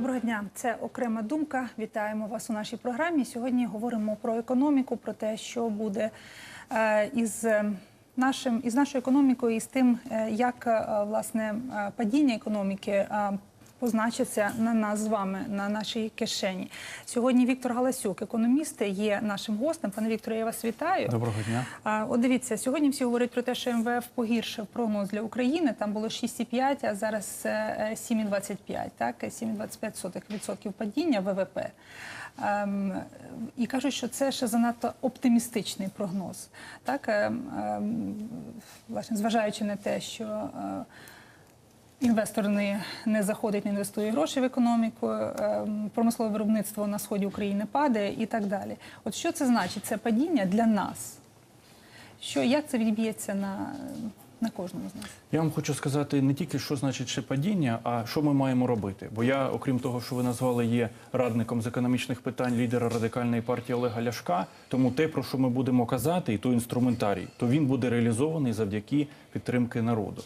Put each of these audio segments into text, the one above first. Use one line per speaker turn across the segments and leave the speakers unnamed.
Доброго дня, це окрема думка. Вітаємо вас у нашій програмі. Сьогодні говоримо про економіку, про те, що буде е, із е, нашим із нашою економікою, і з тим, е, як власне падіння економіки. Е, Позначиться на нас з вами на нашій кишені. Сьогодні Віктор Галасюк, економіст, є нашим гостем. Пане Вікторе, я вас вітаю.
Доброго дня.
От дивіться, сьогодні всі говорять про те, що МВФ погіршив прогноз для України. Там було 6,5, а зараз е, 7,25, так? 7,25% падіння ВВП. Ем, і кажуть, що це ще занадто оптимістичний прогноз. Так? Ем, ем, власне, зважаючи на те, що е, Інвестор не, не заходить, не інвестує гроші в економіку, ем, промислове виробництво на сході України падає і так далі. От що це значить? Це падіння для нас. Що, як це відб'ється на, на кожному з нас?
Я вам хочу сказати не тільки, що значить ще падіння, а що ми маємо робити. Бо я, окрім того, що ви назвали, є радником з економічних питань лідера радикальної партії Олега Ляшка. Тому те, про що ми будемо казати, і той інструментарій, то він буде реалізований завдяки підтримки народу.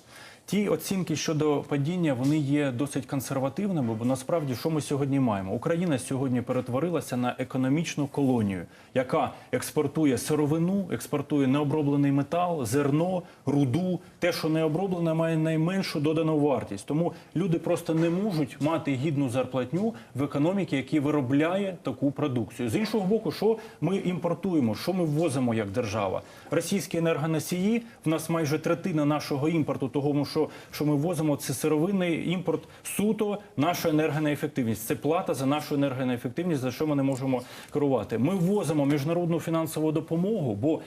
Ті оцінки щодо падіння вони є досить консервативними, бо насправді що ми сьогодні маємо? Україна сьогодні перетворилася на економічну колонію, яка експортує сировину, експортує необроблений метал, зерно, руду. Те, що не оброблене, має найменшу додану вартість. Тому люди просто не можуть мати гідну зарплатню в економіці, яка виробляє таку продукцію. З іншого боку, що ми імпортуємо, що ми ввозимо як держава? Російські енергоносії в нас майже третина нашого імпорту, того що, що ми ввозимо, це сировинний імпорт суто наша енергонеефективність. Це плата за нашу енергонеефективність, за що ми не можемо керувати. Ми ввозимо міжнародну фінансову допомогу, бо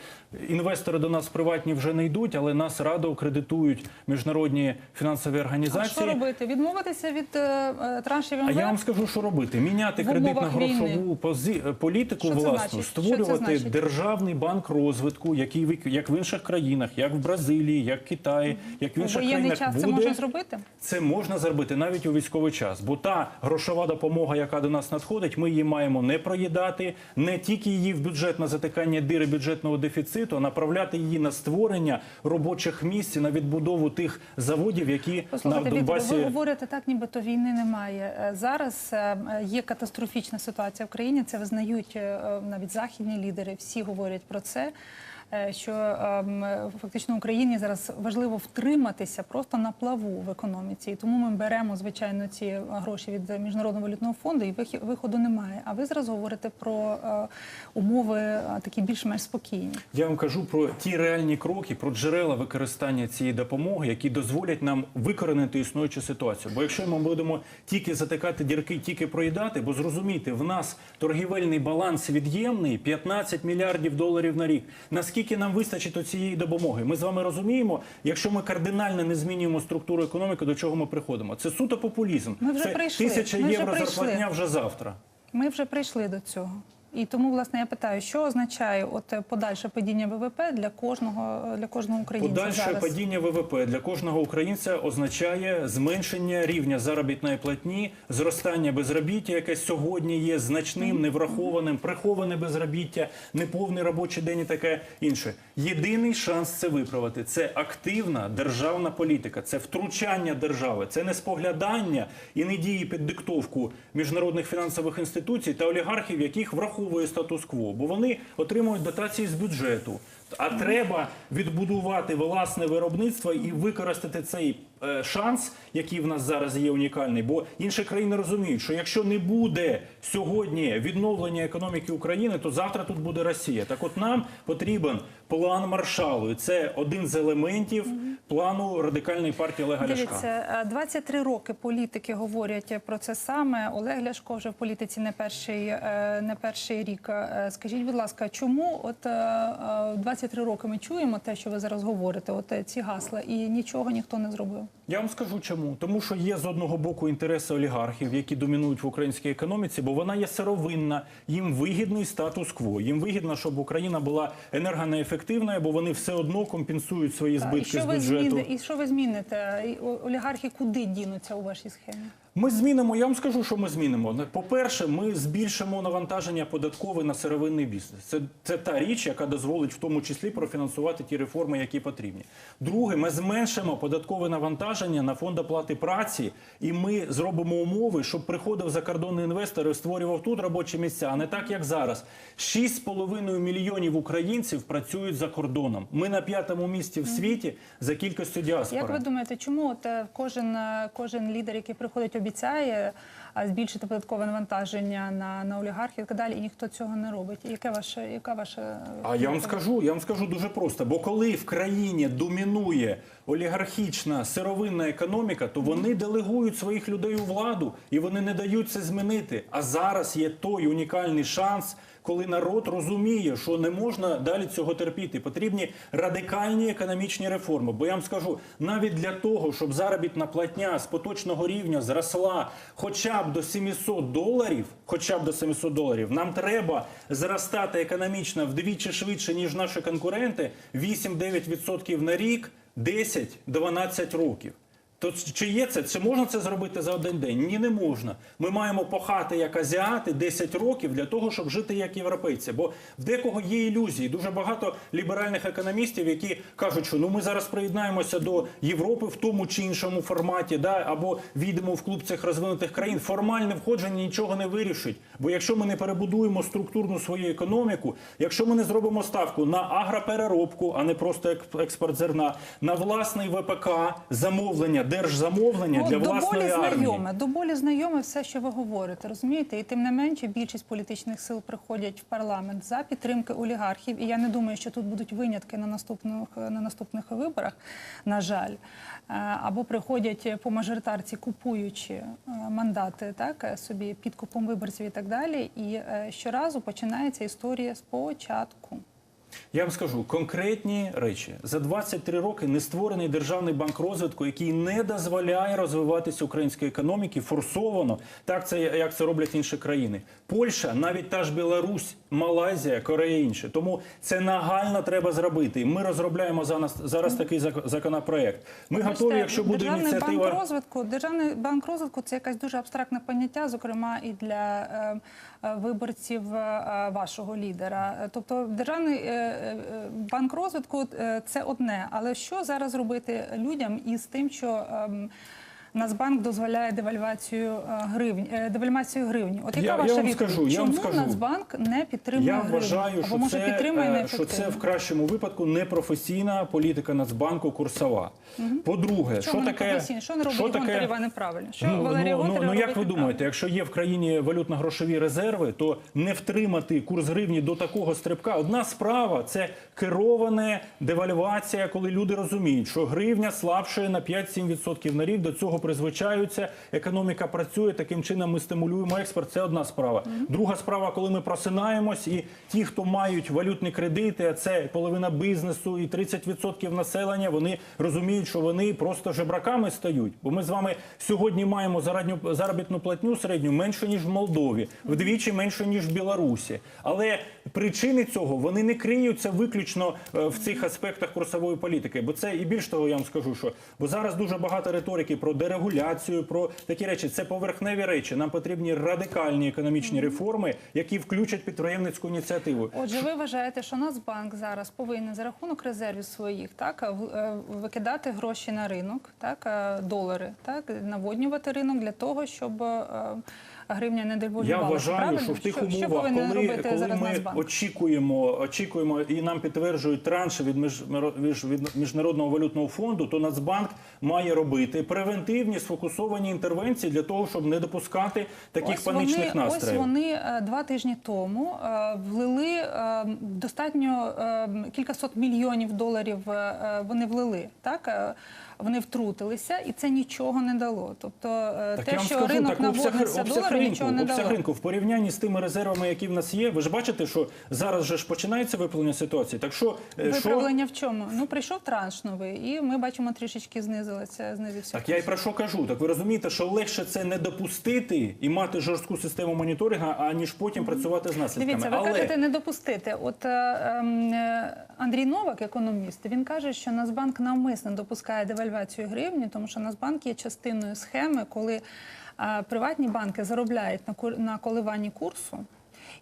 інвестори до нас приватні вже не йдуть, але нас радо кредитують міжнародні фінансові
А
організації.
що робити? Відмовитися від е, е, траншів
А я вам скажу, що робити: міняти кредитно-грошову пози- політику
Що
власну?
Що
створювати державний банк розвитку, який як в інших країнах, як в Бразилії, як в Китаї, як в інших
воєнний
країнах
час
буде.
це можна зробити?
Це можна зробити навіть у військовий час, бо та грошова допомога, яка до нас надходить, ми її маємо не проїдати, не тільки її в бюджет на затикання дири бюджетного дефіциту, а направляти її на створення робочих місць, на відбудову тих заводів, які на
Послухайте, Віктор,
Донбасі.
ви говорите так, нібито війни немає. Е, Зараз е, є катастрофічна ситуація в країні. Це визнають е, навіть західні лідери. Всі говорять про це. Е, Що ем, фактично Україні зараз важливо втриматися просто на плаву в економіці, і тому ми беремо звичайно ці гроші від міжнародного валютного фонду, і виходу немає. А ви зараз говорите про е, умови е, такі більш-менш спокійні.
Я вам кажу про ті реальні кроки, про джерела використання цієї допомоги, які дозволять нам викоренити існуючу ситуацію. Бо якщо ми будемо тільки затикати дірки, тільки проїдати, бо зрозумійте, в нас торгівельний баланс від'ємний 15 мільярдів доларів на рік. Наскільки нам вистачить цієї допомоги? Ми з вами розуміємо, якщо ми кардинально не змінюємо структуру економіки, до чого ми приходимо? Це суто популізм.
Ми вже
Це
прийшли.
тисяча
Ми вже
євро
прийшли.
зарплатня вже завтра.
Ми вже прийшли до цього. І тому, власне, я питаю, що означає от е, подальше падіння ВВП для кожного для кожного українця
Подальше
зараз?
падіння ВВП для кожного українця означає зменшення рівня заробітної платні, зростання безробіття, яке сьогодні є значним, неврахованим, приховане безробіття, неповний робочий день і таке інше. Єдиний шанс це виправити. Це активна державна політика, це втручання держави, це не споглядання і не дії під диктовку міжнародних фінансових інституцій та олігархів, яких враховує статус-кво, бо вони отримують дотації з бюджету. А треба відбудувати власне виробництво і використати цей е, шанс, який в нас зараз є унікальний. Бо інші країни розуміють, що якщо не буде сьогодні відновлення економіки України, то завтра тут буде Росія. Так, от нам потрібен план Маршалу. І це один з елементів плану радикальної партії Олега Ляшка.
Дивіться, е, 23 роки політики говорять про це саме. Олег Ляшко вже в політиці не перший, е, не перший рік. Е, Скажіть, будь ласка, чому от е, е, 23 роки ми чуємо те, що ви зараз говорите, от е, ці гасла, і нічого ніхто не зробив?
Я вам скажу чому. Тому що є з одного боку інтереси олігархів, які домінують в українській економіці, бо вона є сировинна, їм вигідний статус-кво. Їм вигідно, щоб Україна була енергонеефективною, бо вони все одно компенсують свої
І
збитки
що
з
ви
бюджету.
зміни, і що ви зміните? Олігархи куди дінуться у вашій схемі?
Ми змінимо. Я вам скажу, що ми змінимо. По-перше, ми збільшимо навантаження податкове на сировинний бізнес. Це, це та річ, яка дозволить в тому числі профінансувати ті реформи, які потрібні. Друге, ми зменшимо податкове навантаження на фонд оплати праці, і ми зробимо умови, щоб приходив закордонний інвестор і створював тут робочі місця, а не так як зараз. 6,5 мільйонів українців працюють за кордоном. Ми на п'ятому місці в світі за кількістю діаспори.
Як ви думаєте, чому от е, кожен, е, кожен лідер, який приходить, обіцяє збільшити податкове навантаження на, на олігархів і так далі, і ніхто цього не робить? Яке ваше, яка ваша
А я вам скажу, я вам скажу дуже просто. Бо коли в країні домінує олігархічна сировинна економіка, то вони делегують своїх людей у владу і вони не дають це змінити. А зараз є той унікальний шанс, коли народ розуміє, що не можна далі цього терпіти. Потрібні радикальні економічні реформи. Бо я вам скажу, навіть для того, щоб заробітна платня з поточного рівня зросла хоча б до 700 доларів, хоча б до 700 доларів, нам треба зростати економічно вдвічі швидше, ніж наші конкуренти, 8-9% на рік, 10-12 років. То чи є це? Чи можна це зробити за один день? Ні, не можна. Ми маємо пахати як азіати 10 років для того, щоб жити як європейці. Бо в декого є ілюзії. Дуже багато ліберальних економістів, які кажуть, що ну ми зараз приєднаємося до Європи в тому чи іншому форматі, да або війдемо в клуб цих розвинутих країн. Формальне входження нічого не вирішить. Бо якщо ми не перебудуємо структурну свою економіку, якщо ми не зробимо ставку на агропереробку, а не просто ек- експорт зерна, на власний ВПК, замовлення, держзамовлення для
Ну, до
власної
болі
армії.
знайоме, до болі знайоме все, що ви говорите, розумієте? І тим не менше більшість політичних сил приходять в парламент за підтримки олігархів. І я не думаю, що тут будуть винятки на наступних на наступних виборах, на жаль. Е, Або приходять по мажоритарці, купуючи е, мандати, так собі підкупом виборців і так далі. І е, щоразу починається історія спочатку.
Я вам скажу конкретні речі. За 23 роки не створений державний банк розвитку, який не дозволяє розвиватися української економіки форсовано, так це як це роблять інші країни. Польща, навіть та ж Білорусь, Малайзія, Корея і інші. Тому це нагально треба зробити. Ми розробляємо зараз, зараз такий зак- законопроект. Ми готові, якщо буде
державний
ініціатива.
банк розвитку. Державний банк розвитку це якась дуже абстрактне поняття, зокрема і для е, виборців е, вашого лідера. Е, Тобто, державний е, е, банк розвитку е, це одне. Але що зараз робити людям із тим, що ем, Нацбанк дозволяє девальвацію е, гривні, е, девальвацію гривні. От яка
Я- я
ваша
вам
відповідь?
скажу, я вам скажу.
Нацбанк не підтримує
Я
гривню? Або може
це,
підтримує
е, що це в кращому випадку непрофесійна політика Нацбанку курсова. По-друге,
Що
таке?
Що не робить Гонтарева неправильно? Що
Ну,
Валерія
ну, ну, ну як ви думаєте, якщо є в країні валютно-грошові резерви, то не втримати курс гривні до такого стрибка. Одна справа це керована девальвація, коли люди розуміють, що гривня слабшає на 5-7% на рік. До цього призвичаються. Економіка працює. Таким чином ми стимулюємо експорт. Це одна справа. Друга справа, коли ми просинаємось, і ті, хто мають валютні кредити, а це половина бізнесу і 30% населення, вони розуміють, що вони просто жебраками стають. Бо ми з вами сьогодні маємо заробітну платню середню менше ніж в Молдові, вдвічі менше ніж в Білорусі. Але причини цього вони не криються виключно е, в цих аспектах курсової політики. Бо це і більш того, я вам скажу, що бо зараз дуже багато риторики про дерегуляцію, про такі речі. Це поверхневі речі. Нам потрібні радикальні економічні реформи, які включать підприємницьку ініціативу.
Отже, ви вважаєте, що Нацбанк зараз повинен за рахунок резервів своїх так е, викидати гроші на ринок, так е, долари, так наводнювати ринок для того, щоб е, гривня не
Я вважаю,
правильно?
що в тих
що,
умовах, коли, коли ми
Нацбанк?
очікуємо, очікуємо і нам підтверджують транші від, від міжнародного валютного фонду, то Нацбанк має робити превентивні сфокусовані інтервенції для того, щоб не допускати таких
ось
панічних
вони,
настроїв.
Ось вони е, два тижні тому е, влили е, достатньо кількасот мільйонів доларів. Вони влили так. Вони втрутилися, і це нічого не дало. Тобто е,
Так
те,
я вам
що
скажу,
ринок
так обсяг, обсяг
доларом,
ринку,
нічого не
обсяг
дало.
ринку в порівнянні з тими резервами, які в нас є. Ви ж бачите, що зараз же ж починається виправлення ситуації. Так що, е, що
в чому? Ну прийшов транш новий, і ми бачимо трішечки знизилося, знизився.
Так я й про що кажу. Так ви розумієте, що легше це не допустити і мати жорстку систему моніторингу, аніж потім працювати з наслідками.
Дивіться, ви
Але
кажете не допустити. От е, ем, е, Андрій Новак, економіст, він каже, що Нацбанк навмисно допускає девальвацію гривні, тому що Нацбанк є частиною схеми, коли приватні банки заробляють на коливанні курсу.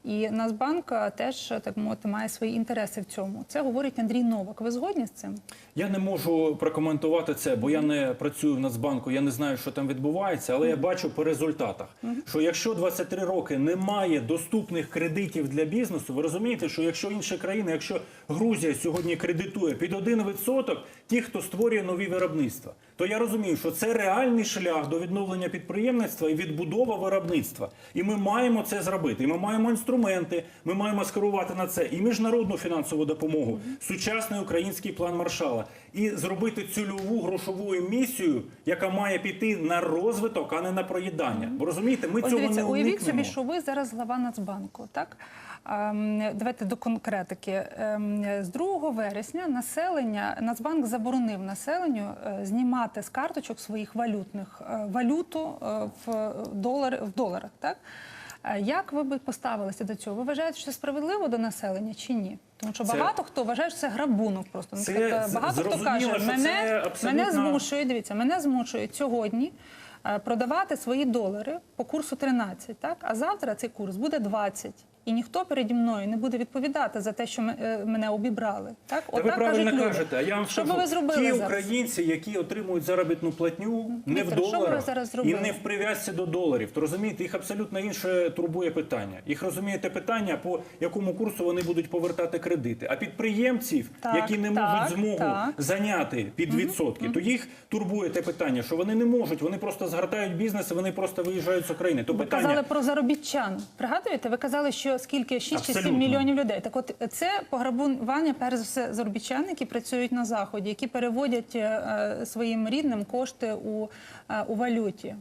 І Нацбанк теж так мовити має свої інтереси в цьому. Це говорить Андрій Новак. Ви згодні з цим?
Я не можу прокоментувати це, бо я не працюю в Нацбанку, я не знаю, що там відбувається, але я бачу по результатах, що якщо 23 роки немає доступних кредитів для бізнесу, ви розумієте, що якщо інші країни, якщо Грузія сьогодні кредитує під 1% ті, хто створює нові виробництва, то я розумію, що це реальний шлях до відновлення підприємництва і відбудова виробництва. І ми маємо це зробити. І ми маємо інструменти, ми маємо скерувати на це і міжнародну фінансову допомогу, сучасний український план Маршала, і зробити цільову грошову емісію, яка має піти на розвиток, а не на проїдання. Бо розумієте, ми
Ось
цього
дивіться,
не
уявіть
уникнемо.
собі, що ви зараз глава Нацбанку, так? Ем, Давайте до конкретики. Ем, З 2 вересня населення Нацбанк заборонив населенню е, знімати з карточок своїх валютних е, валюту е, в долар в доларах. Так як ви би поставилися до цього? Ви вважаєте, що це справедливо до населення чи ні? Тому що
Це-
багато хто вважає, що це грабунок. Просто
Це
багато хто каже, мене,
абсолютно-
мене змушують. Дивіться, мене змушують сьогодні е, продавати свої долари по курсу 13, так? А завтра цей курс буде 20. І ніхто переді мною не буде відповідати за те, що е, мене обібрали. Так,
Та ви правильно
кажуть люди.
кажете. А я вам
що
скажу,
ви зробили
ті
зараз?
українці, які отримують заробітну платню не в
Віктор, ви
доларах і не в прив'язці до доларів, то розумієте, їх абсолютно інше турбує питання. Їх розумієте питання, по якому курсу вони будуть повертати кредити. А підприємців,
Так,
які не
так,
можуть змогу
так.
зайняти під відсотки, то їх турбує те питання, що вони не можуть, вони просто згортають бізнес, і вони просто виїжджають з України. То
Ви
питання
казали про заробітчан. Пригадуєте? Ви казали, що скільки 6 чи 7 мільйонів людей. Так от це пограбування, перш за все, заробітчан, які працюють на заході, які переводять е, своїм рідним кошти у, е, у валюті.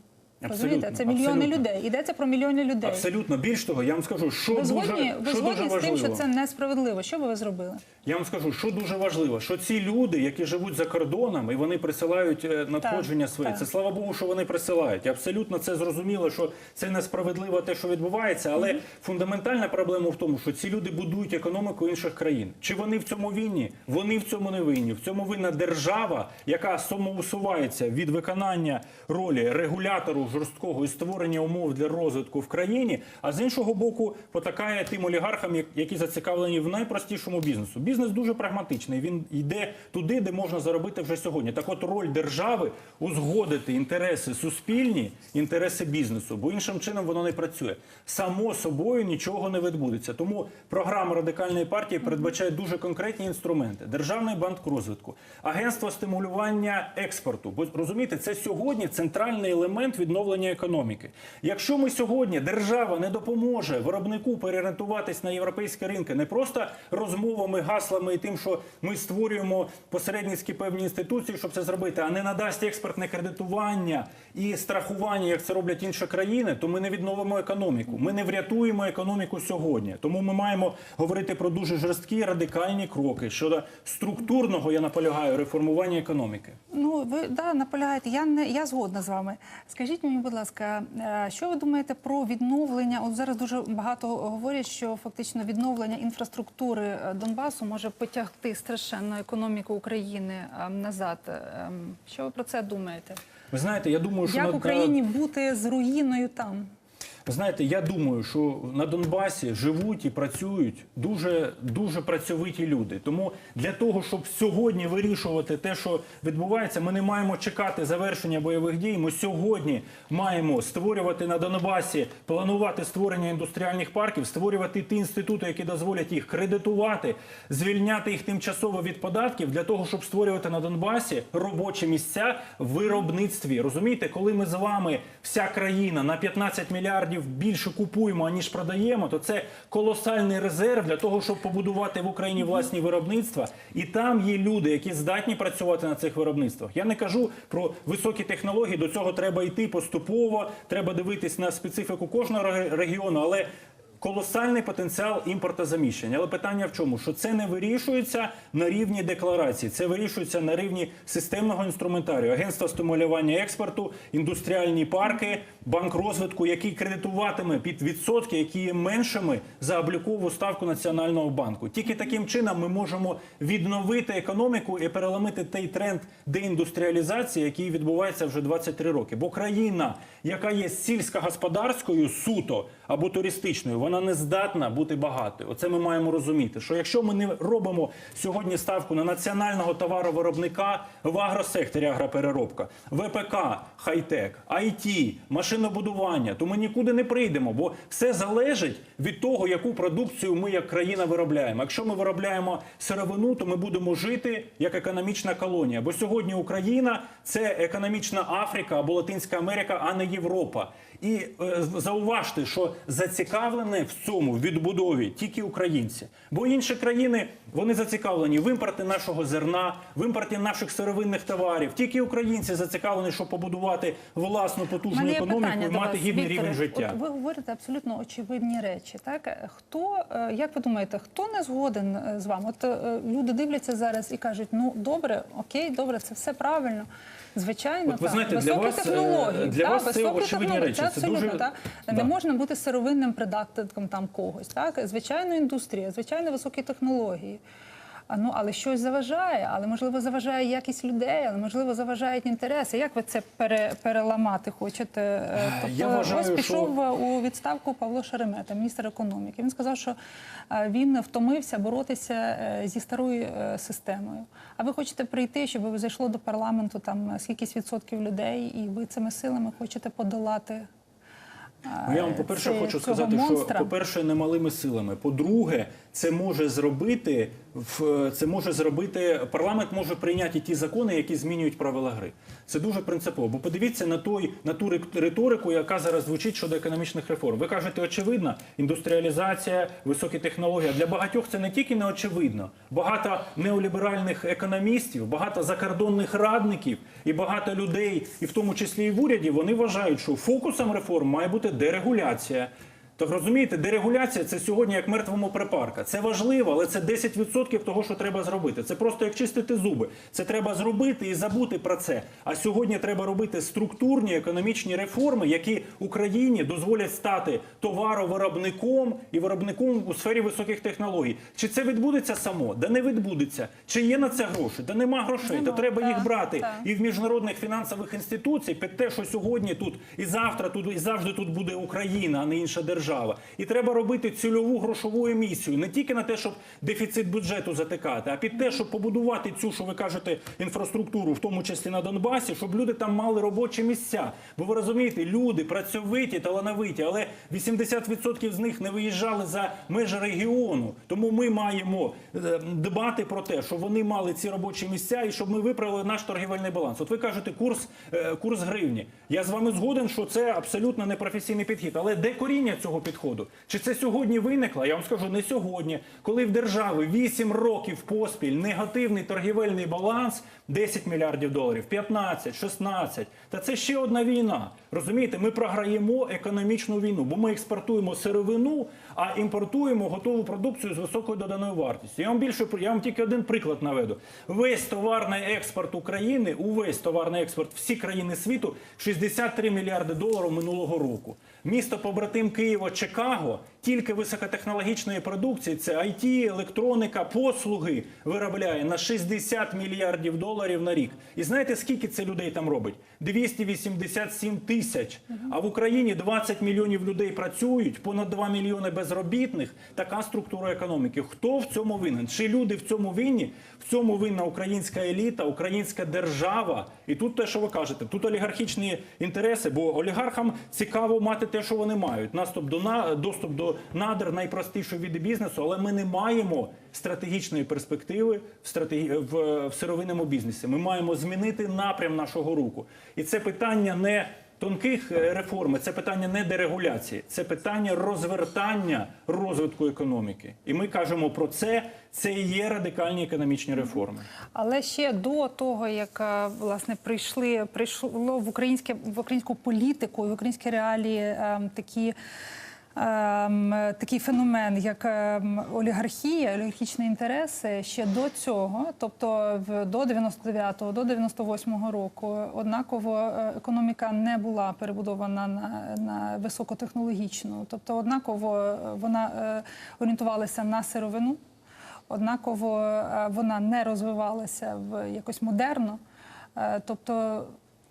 Розумієте, це мільйони
абсолютно.
людей. Йдеться про мільйони людей.
абсолютно більш того, я вам скажу, що
Ви
дуже,
згодні, ви
що
згодні
дуже
з тим,
важливо.
що це несправедливо. Що би ви зробили?
Я вам скажу, що дуже важливо, що ці люди, які живуть за кордоном, і вони присилають е, надходження
так.
Це слава Богу, що вони присилають. Абсолютно це зрозуміло, що це несправедливо те, що відбувається. Але фундаментальна проблема в тому, що ці люди будують економіку інших країн. Чи вони в цьому винні? Вони в цьому не винні. В цьому винна держава, яка самоусувається від виконання ролі регулятору жорсткого і створення умов для розвитку в країні. А з іншого боку, потакає тим олігархам, які зацікавлені в найпростішому бізнесу. Бізнес дуже прагматичний. Він йде туди, де можна заробити вже сьогодні. Так, от роль держави узгодити інтереси суспільні, інтереси бізнесу, бо іншим чином воно не працює. Само собою нічого не відбудеться. Тому програма радикальної партії передбачає дуже конкретні інструменти: державний банк розвитку, агентство стимулювання експорту. Бо розумієте, це сьогодні центральний елемент відновлення економіки. Якщо ми сьогодні держава не допоможе виробнику переорієнтуватись на європейські ринки, не просто розмовами, гаслами і тим, що ми створюємо посередницькі певні інституції, щоб це зробити, а не надасть експортне кредитування і страхування, як це роблять інші країни, то ми не відновимо економіку. Ми не врятуємо економіку сьогодні. Тому ми маємо говорити про дуже жорсткі радикальні кроки щодо структурного, я наполягаю, реформування економіки.
Ну, ви да, наполягаєте. Я не я згодна з вами. Скажіть мені, будь ласка, е, що ви думаєте про відновлення? От зараз дуже багато говорять, що фактично відновлення інфраструктури е, Донбасу може потягти страшенно економіку України е, назад. Ем, Що ви про це думаєте?
Ви знаєте, я думаю, що
Як
над...
Україні бути з руїною там?
Знаєте, я думаю, що на Донбасі живуть і працюють дуже дуже працьовиті люди. Тому для того, щоб сьогодні вирішувати те, що відбувається, ми не маємо чекати завершення бойових дій. Ми сьогодні маємо створювати на Донбасі, планувати створення індустріальних парків, створювати ті інститути, які дозволять їх кредитувати, звільняти їх тимчасово від податків для того, щоб створювати на Донбасі робочі місця в виробництві. Розумієте, коли ми з вами вся країна на 15 мільярдів більше купуємо аніж продаємо, то це колосальний резерв для того, щоб побудувати в Україні власні виробництва. І там є люди, які здатні працювати на цих виробництвах. Я не кажу про високі технології. До цього треба йти поступово. Треба дивитись на специфіку кожного регіону, але. Колосальний потенціал імпортозаміщення. Але питання в чому? Що це не вирішується на рівні декларації, це вирішується на рівні системного інструментарію, агентства стимулювання експорту, індустріальні парки, банк розвитку, який кредитуватиме під відсотки, які є меншими за облікову ставку національного банку. Тільки таким чином ми можемо відновити економіку і переламити той тренд деіндустріалізації, який відбувається вже 23 роки. Бо країна, яка є сільськогосподарською суто або туристичною, вона не здатна бути багатою. Оце ми маємо розуміти. Що якщо ми не робимо сьогодні ставку на національного товаровиробника в агросекторі агропереробка, ВПК, хай-тек, IT, машинобудування, то ми нікуди не прийдемо, бо все залежить від того, яку продукцію ми як країна виробляємо. Якщо ми виробляємо сировину, то ми будемо жити як економічна колонія. Бо сьогодні Україна це економічна Африка або Латинська Америка, а не Європа. І е, зауважте, що зацікавлені в цьому відбудові тільки українці, бо інші країни вони зацікавлені в імпорті нашого зерна, в імпорті наших сировинних товарів. Тільки українці зацікавлені, щоб побудувати власну потужну економіку і мати гідний
Вікторе.
рівень життя.
От ви говорите абсолютно очевидні речі. Так хто е, як ви думаєте, хто не згоден е, з вами? От е, люди дивляться зараз і кажуть: ну добре, окей, добре, це все правильно. Звичайно,
От ви
так.
знаєте, для
високі
вас, е,
технології.
для
так,
вас це очевидні речі. Це
абсолютно
дуже-
так.
Да.
Не можна бути сировинним придатком там когось. Так, звичайно, індустрія, звичайно, високі технології. Ну, але щось заважає, але можливо заважає якість людей, але можливо заважають інтереси. Як ви це пере, переламати хочете? Е, Тобто,
Я вважаю,
ось пішов
що-
у відставку Павло Шеремета, міністр економіки. Він сказав, що е, він втомився боротися е, зі старою е, системою. А ви хочете прийти, щоб зайшло до парламенту там скількись відсотків людей, і ви цими силами хочете подолати. е,
Ну, я вам, по-перше, хочу сказати,
монстра?
що по-перше, немалими силами. По-друге, це може зробити це може зробити парламент може прийняти ті закони, які змінюють правила гри. Це дуже принципово. Бо подивіться на той на ту риторику, яка зараз звучить щодо економічних реформ. Ви кажете, очевидно, індустріалізація, високі технології. Для багатьох це не тільки не очевидно. Багато неоліберальних економістів, багато закордонних радників і багато людей, і в тому числі і в уряді, вони вважають, що фокусом реформ має бути дерегуляція. Так розумієте, дерегуляція це сьогодні як мертвому припарка. Це важливо, але це 10% того, що треба зробити. Це просто як чистити зуби. Це треба зробити і забути про це. А сьогодні треба робити структурні економічні реформи, які Україні дозволять стати товаровиробником і виробником у сфері високих технологій. Чи це відбудеться само? Да не відбудеться. Чи є на це гроші? Да нема грошей.
Нема,
То треба
так,
їх брати
так.
і в міжнародних фінансових інституцій під те, що сьогодні тут і завтра тут і завжди тут буде Україна, а не інша держава. І треба робити цільову грошову емісію не тільки на те, щоб дефіцит бюджету затикати, а під те, щоб побудувати цю, що ви кажете, інфраструктуру, в тому числі на Донбасі, щоб люди там мали робочі місця. Бо ви розумієте, люди працьовиті, талановиті, але 80% з них не виїжджали за межі регіону. Тому ми маємо е, дбати про те, щоб вони мали ці робочі місця і щоб ми виправили наш торгівельний баланс. От ви кажете, курс, е, курс гривні. Я з вами згоден, що це абсолютно непрофесійний підхід. Але де коріння цього підходу? Чи це сьогодні виникло? Я вам скажу, не сьогодні, коли в держави 8 років поспіль негативний торгівельний баланс 10 мільярдів доларів, 15, 16. Та це ще одна війна. Розумієте, ми програємо економічну війну, бо ми експортуємо сировину, а імпортуємо готову продукцію з високою доданою вартістю. Я вам більше я вам тільки один приклад наведу. Весь товарний експорт України, увесь товарний експорт всі країни світу 63 мільярди доларів минулого року. Місто побратим Києва, Чикаго, тільки високотехнологічної продукції, це IT, електроніка, послуги виробляє на 60 мільярдів доларів на рік. І знаєте, скільки це людей там робить? 287 тисяч. А в Україні 20 мільйонів людей працюють, понад 2 мільйони безробітних. Така структура економіки. Хто в цьому винен? Чи люди в цьому винні? В цьому винна українська еліта, українська держава. І тут те, що ви кажете, тут олігархічні інтереси, бо олігархам цікаво мати те, що вони мають. Наступ до на доступ до надр найпростіші види бізнесу, але ми не маємо стратегічної перспективи в стратегі... в, в сировинному бізнесі. Ми маємо змінити напрям нашого руху. І це питання не тонких е, реформ, це питання не дерегуляції, це питання розвертання розвитку економіки. І ми кажемо про це. Це і є радикальні економічні реформи.
Але ще до того, як е, власне прийшли прийшло в українське в українську політику, в українські реалії е, такі. Ем, такий феномен, як ем, олігархія, олігархічні інтереси ще до цього, тобто до 99-го, до 98-го року, однаково е, економіка не була перебудована на, на високотехнологічну, тобто однаково е, вона е, орієнтувалася на сировину. Однаково вона не розвивалася в якось модерно. Тобто,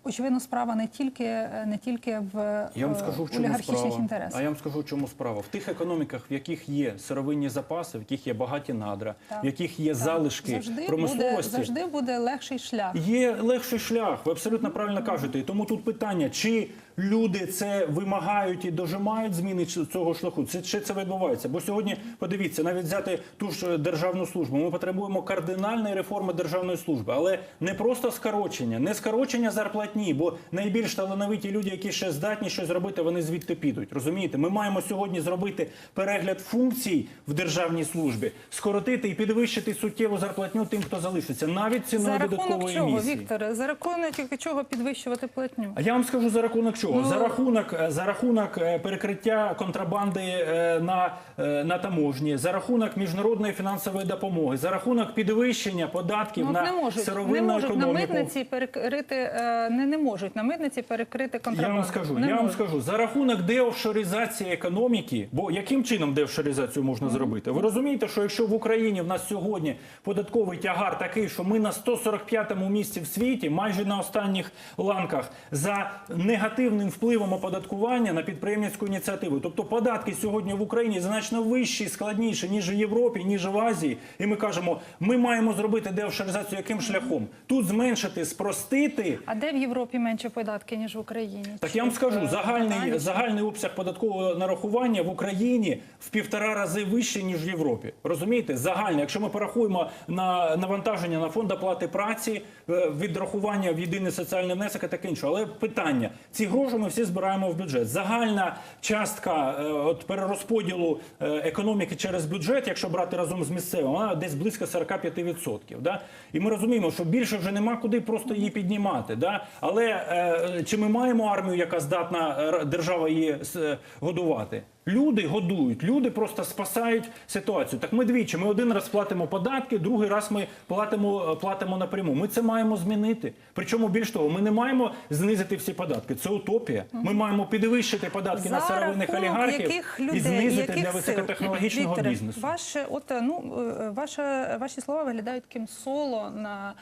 очевидно, справа не тільки, е, не тільки в
Я вам
е,
скажу, в чому
олігархічних
справа.
інтересах.
А я вам скажу, в чому справа. В тих економіках, в яких є сировинні запаси, в яких є багаті надра,
Так.
в яких є
Так.
залишки
завжди буде, завжди буде легший шлях.
Є легший шлях, ви абсолютно правильно кажете. І тому тут питання, чи люди це вимагають і дожимають зміни цього шляху, це, чи це відбувається? Бо сьогодні, подивіться, навіть взяти ту ж державну службу. Ми потребуємо кардинальної реформи державної служби, але не просто скорочення, не скорочення зарплатні, бо найбільш талановиті люди, які ще здатні щось зробити, вони звідти підуть. Розумієте? Ми маємо сьогодні зробити перегляд функцій в державній службі, скоротити і підвищити суттєву зарплатню тим, хто залишиться, навіть ціною
За рахунок
додаткової
чого,
місії.
Вікторе? За рахунок чого підвищувати платню?
А я вам скажу за рахунок чого?
Ну-
За рахунок е, за рахунок е, перекриття контрабанди е, на, на таможні, за рахунок міжнародної фінансової допомоги, за рахунок підвищення податків
Ну,
на
не можуть, не
сировинну
на
економіку.
митниці перекрити, е, не, не можуть на митниці перекрити
Я
контрабанду.
вам скажу,
Не
я вам скажу за рахунок деофшоризації економіки. Бо яким чином деофшоризацію можна зробити? Ви розумієте, що якщо в Україні в нас сьогодні податковий тягар такий, що ми на 145-му місці в світі, майже на останніх ланках, за негативним впливом оподаткування на підприємницьку ініціативу. Тобто податки сьогодні в Україні значно вищі, складніші ніж в Європі, ніж в Азії. І ми кажемо, ми маємо зробити деофшоризацію яким шляхом? Тут зменшити, спростити.
А де в Європі менше податки, ніж в Україні?
Так я вам скажу, загальний, загальний обсяг податкового нарахування в Україні в півтора рази вищий, ніж в Європі. Розумієте? Загальний. Якщо ми порахуємо на навантаження на фонд оплати праці, е, відрахування в єдиний соціальний внесок і таке інше. Але питання: ці гроші ми всі збираємо в бюджет. Загальна частка е, от перерозподілу економіки через бюджет, якщо брати разом з місцевим, вона десь близько 45%. Да? І ми розуміємо, що більше вже нема куди просто її піднімати. Да? Але е, чи ми маємо армію, яка здатна е, держава її е, годувати? Люди годують, люди просто спасають ситуацію. Так ми двічі. Ми один раз платимо податки, другий раз ми платимо, платимо напряму. Ми це маємо змінити. Причому більш того, ми не маємо знизити всі податки. Це утопія. Ми маємо підвищити податки на
За
сировинних олігархів
яких людей,
і знизити
яких
для високотехнологічного
Вікторе,
бізнесу.
Ваше, от, е, ну, е, ваше, ваші слова виглядають таким соло на, е,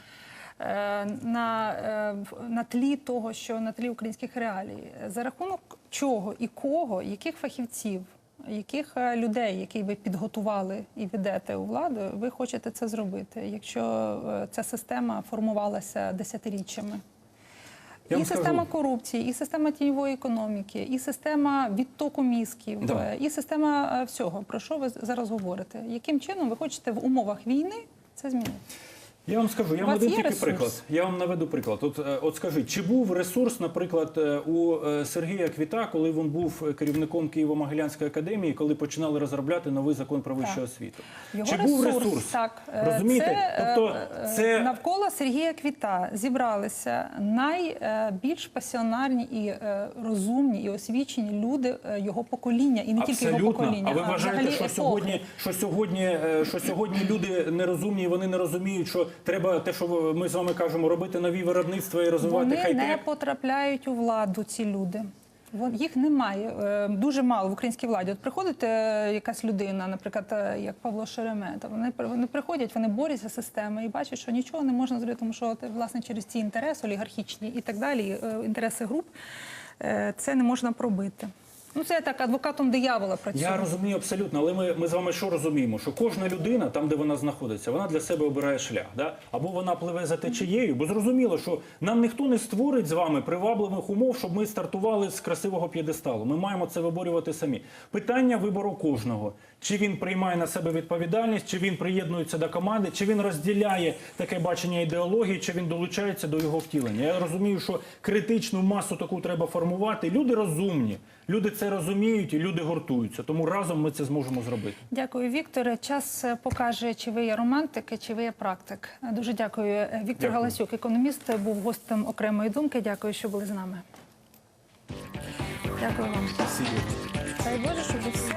на, е, на тлі того, що на тлі українських реалій. За рахунок чого і кого, яких фахівців, яких е, людей, які ви підготували і ведете у владу, ви хочете це зробити, якщо е, ця система формувалася десятиріччями?
Я
і система
скажу.
корупції, і система тіньової економіки, і система відтоку мізків,
Да.
е, і система е, всього. Про що ви зараз говорите? Яким чином ви хочете в умовах війни це змінити?
Я вам скажу, я вам наведу тільки
ресурс?
приклад. Я вам наведу приклад. От, е, от скажіть, чи був ресурс, наприклад, е, у е, Сергія Квіта, коли він був керівником Києво-Могилянської академії, коли починали розробляти новий закон про вищу освіту?
Його
чи
ресурс,
був ресурс?
так
Розумієте?
Це,
тобто, це
навколо Сергія Квіта зібралися найбільш пасіонарні і розумні і освічені люди його покоління, і не тільки його покоління.
А ви вважаєте,
взагалі
що
епохи.
сьогодні, що сьогодні, що сьогодні люди нерозумні, і вони не розуміють, що треба те, що ми з вами кажемо, робити нові виробництва і розвивати
Вони не потрапляють у владу, ці люди. Їх немає е, дуже мало в українській владі. От приходить е, якась людина, наприклад, е, як Павло Шеремета. Вони при- вони приходять, вони борються з системою і бачать, що нічого не можна зробити, тому що власне через ці інтереси олігархічні і так далі, інтереси груп, це не можна пробити. Ну це так адвокатом диявола працюю.
Я розумію абсолютно, але ми, ми з вами що розуміємо? Що кожна людина, там де вона знаходиться, вона для себе обирає шлях. Да? Або вона пливе за течією, бо зрозуміло, що нам ніхто не створить з вами привабливих умов, щоб ми стартували з красивого п'єдесталу. Ми маємо це виборювати самі. Питання вибору кожного: чи він приймає на себе відповідальність, чи він приєднується до команди, чи він розділяє таке бачення ідеології, чи він долучається до його втілення. Я розумію, що критичну масу таку треба формувати. Люди розумні, Люди це розуміють і люди гуртуються. Тому разом ми це зможемо зробити.
Дякую, Вікторе. Час покаже, чи ви є романтики, чи ви є практик. Дуже дякую, е, Віктор
дякую.
Галасюк, економіст, був гостем окремої думки. Дякую, що були з нами. Дякую вам.
Дай Боже, щоб всі.